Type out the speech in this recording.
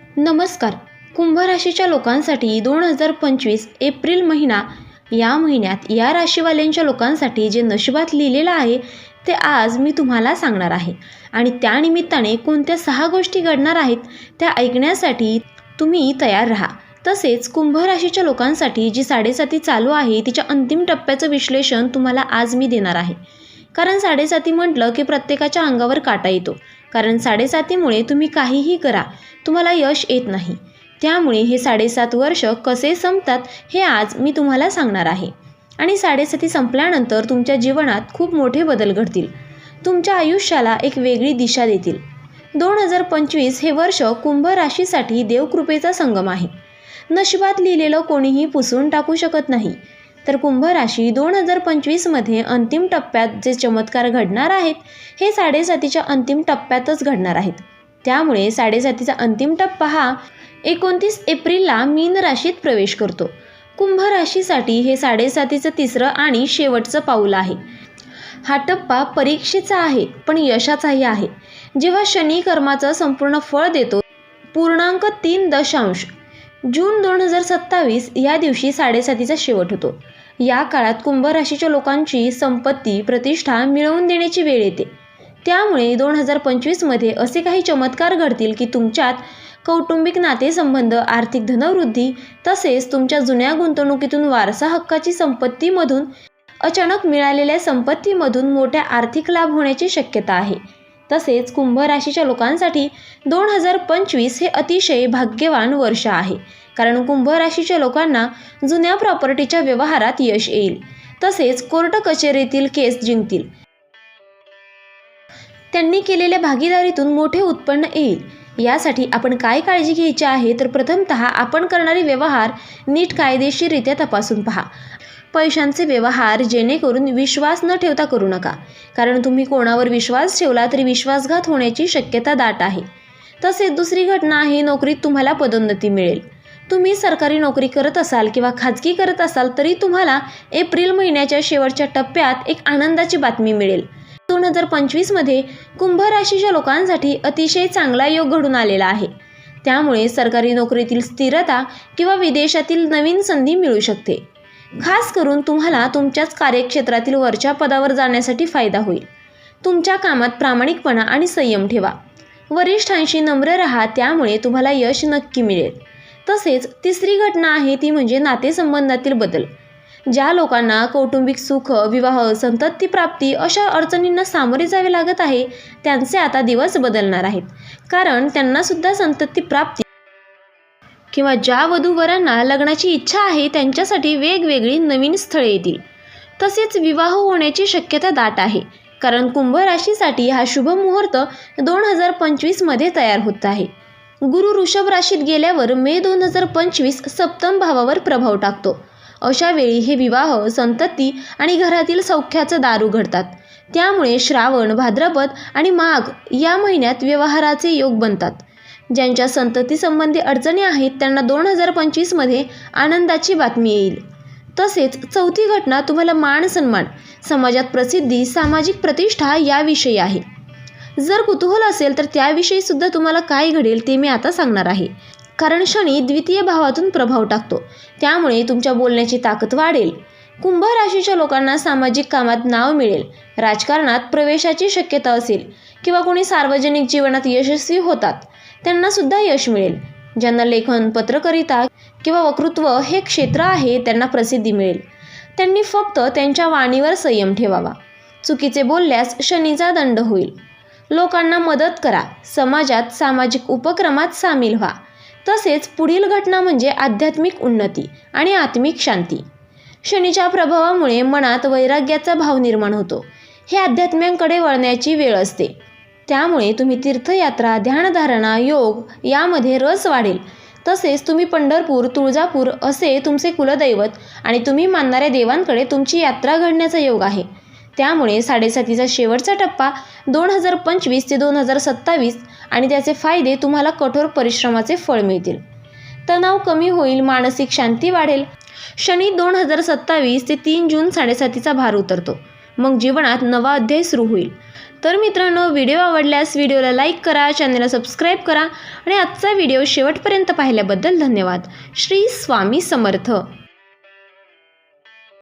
नमस्कार. कुंभ राशीच्या लोकांसाठी दोन हजार पंचवीस एप्रिल महिना या महिन्यात या राशीवाल्यांच्या लोकांसाठी जे नशिबात लिहिलेलं आहे ते आज मी तुम्हाला सांगणार आहे. आणि त्यानिमित्ताने कोणत्या सहा गोष्टी घडणार आहेत त्या ऐकण्यासाठी तुम्ही तयार राहा. तसेच कुंभ राशीच्या लोकांसाठी जी साडेसाती चालू आहे तिच्या अंतिम टप्प्याचं विश्लेषण तुम्हाला आज मी देणार आहे. कारण साडेसाती म्हटलं की प्रत्येकाच्या अंगावर काटा येतो. कारण साडेसातीमुळे तुम्ही काहीही करा तुम्हाला यश येत नाही. त्यामुळे हे साडेसात वर्ष कसे संपतात हे आज मी तुम्हाला सांगणार आहे. आणि साडेसाती संपल्यानंतर तुमच्या जीवनात खूप मोठे बदल घडतील. तुमच्या आयुष्याला एक वेगळी दिशा देतील. दोन हजार पंचवीस हे वर्ष कुंभ राशीसाठी देवकृपेचा संगम आहे. नशिबात लिहिलेलं कोणीही पुसून टाकू शकत नाही. तर कुंभ राशी दोन हजार पंचवीसमध्ये अंतिम टप्प्यात जे चमत्कार घडणार आहेत हे साडेसातीच्या अंतिम टप्प्यातच घडणार आहेत. त्यामुळे साडेसातीचा अंतिम टप्पा हा एकोणतीस एप्रिलला मीन राशीत प्रवेश करतो. कुंभ राशीसाठी हे साडेसातीचं तिसरं आणि शेवटचं पाऊल आहे. हा टप्पा परीक्षेचा आहे पण यशाचाही आहे. जेव्हा शनी कर्माचं संपूर्ण फळ देतो पूर्णांक तीन दशांश. जून दोन हजार सत्तावीस या दिवशी साडेसातीचा शेवट होतो. या काळात कुंभ राशीच्या लोकांची संपत्ती प्रतिष्ठा मिळवून देण्याची वेळ येते. त्यामुळे दोन हजार पंचवीसमध्ये असे काही चमत्कार घडतील की तुमच्यात कौटुंबिक नातेसंबंध आर्थिक धनवृद्धी तसेच तुमच्या जुन्या गुंतवणुकीतून वारसा हक्काची संपत्तीमधून अचानक मिळालेल्या संपत्तीमधून मोठ्या आर्थिक लाभ होण्याची शक्यता आहे. तसेच कुंभ राशीच्या लोकांसाठी दोन हजार पंचवीस हे अतिशय भाग्यवान वर्ष आहे. कारण कुंभ राशीच्या लोकांना जुन्या प्रॉपर्टीच्या व्यवहारात यश येईल. तसेच कोर्ट कचेरीतील केस जिंकतील. त्यांनी केलेल्या भागीदारीतून मोठे उत्पन्न येईल. यासाठी आपण काय काळजी घ्यायची आहे? तर प्रथमतः आपण करणारे व्यवहार नीट कायदेशीररित्या तपासून पहा. पैशांचे व्यवहार जेणेकरून विश्वास न ठेवता करू नका. कारण तुम्ही कोणावर विश्वास ठेवला तरी विश्वासघात होण्याची शक्यता दाट आहे. तसेच दुसरी घटना आहे नोकरीत तुम्हाला पदोन्नती मिळेल. तुम्ही सरकारी नोकरी करत असाल किंवा खाजगी करत असाल तरी तुम्हाला एप्रिल महिन्याच्या शेवटच्या टप्प्यात एक आनंदाची बातमी मिळेल. दोन हजार पंचवीसमध्ये कुंभ राशीच्या लोकांसाठी अतिशय चांगला योग घडून आलेला आहे. त्यामुळे सरकारी नोकरीतील स्थिरता किंवा विदेशातील नवीन संधी मिळू शकते. खास करून तुम्हाला तुमच्याच कार्यक्षेत्रातील वरच्या पदावर जाण्यासाठी फायदा होईल. तुमच्या कामात प्रामाणिकपणा आणि संयम ठेवा. वरिष्ठांशी नम्र राहा त्यामुळे तुम्हाला यश नक्की मिळेल. तसेच तिसरी घटना आहे ती म्हणजे नातेसंबंधातील बदल. ज्या लोकांना कौटुंबिक सुख विवाह संतती प्राप्ती अशा अडचणींना सामोरे जावे लागत आहे त्यांचे आता दिवस बदलणार आहेत. कारण त्यांनासुद्धा संतती प्राप्ती किंवा ज्या वधूवरांना लग्नाची इच्छा आहे त्यांच्यासाठी वेगवेगळी नवीन स्थळे येतील. तसेच विवाह होण्याची शक्यता दाट आहे. कारण कुंभ राशीसाठी हा शुभ मुहूर्त दोन हजार पंचवीसमध्ये तयार होत आहे. गुरु ऋषभ राशीत गेल्यावर मे दोन हजार पंचवीस सप्तम भावावर प्रभाव टाकतो. अशा वेळी हे विवाह संतती आणि घरातील सौख्याचं दार उघडतात त्यामुळे श्रावण भाद्रपद आणि माघ या महिन्यात व्यवहाराचे योग बनतात. ज्यांच्या संततीसंबंधी अडचणी आहेत त्यांना दोन हजार पंचवीसमध्ये आनंदाची बातमी येईल. तसेच चौथी घटना तुम्हाला मान सन्मान समाजात प्रसिद्धी सामाजिक प्रतिष्ठा याविषयी आहे. जर कुतूहल असेल तर त्याविषयी सुद्धा तुम्हाला काय घडेल ते मी आता सांगणार आहे. कारण शनी द्वितीय भावातून प्रभाव टाकतो. त्यामुळे तुमच्या बोलण्याची ताकद वाढेल. कुंभ राशीच्या लोकांना सामाजिक कामात नाव मिळेल. राजकारणात प्रवेशाची शक्यता असेल. किंवा कोणी सार्वजनिक जीवनात यशस्वी होतात. त्यांना सुद्धा यश मिळेल. ज्यांना लेखन पत्रकारिता किंवा वक्तृत्व हे क्षेत्र आहे त्यांना प्रसिद्धी मिळेल. त्यांनी फक्त त्यांच्या वाणीवर संयम ठेवावा. चुकीचे बोलल्यास शनीचा दंड होईल. लोकांना मदत करा. समाजात सामाजिक उपक्रमात सामील व्हा. तसेच पुढील घटना म्हणजे आध्यात्मिक उन्नती आणि आत्मिक शांती. शनीच्या प्रभावामुळे मनात वैराग्याचा भाव निर्माण होतो. हे अध्यात्म्यांकडे वळण्याची वेळ असते. त्यामुळे तुम्ही तीर्थयात्रा ध्यानधारणा योग यामध्ये रस वाढेल. तसेच तुम्ही पंढरपूर तुळजापूर असे तुमचे कुलदैवत आणि तुम्ही मानणाऱ्या देवांकडे तुमची यात्रा घडण्याचा योग आहे. त्यामुळे साडेसातीचा शेवटचा टप्पा दोन हजार पंचवीस ते दोन हजार सत्तावीस आणि त्याचे फायदे तुम्हाला कठोर परिश्रमाचे फळ मिळतील. तणाव कमी होईल मानसिक शांती वाढेल. शनी दोन हजार सत्तावीस ते तीन जून साडेसातीचा भार उतरतो. मग जीवनात नवा अध्याय सुरू होईल. तर मित्रांनो व्हिडिओ आवडल्यास व्हिडिओला लाईक करा चॅनलला सबस्क्राईब करा आणि आजचा व्हिडिओ शेवटपर्यंत पाहिल्याबद्दल धन्यवाद. श्री स्वामी समर्थ.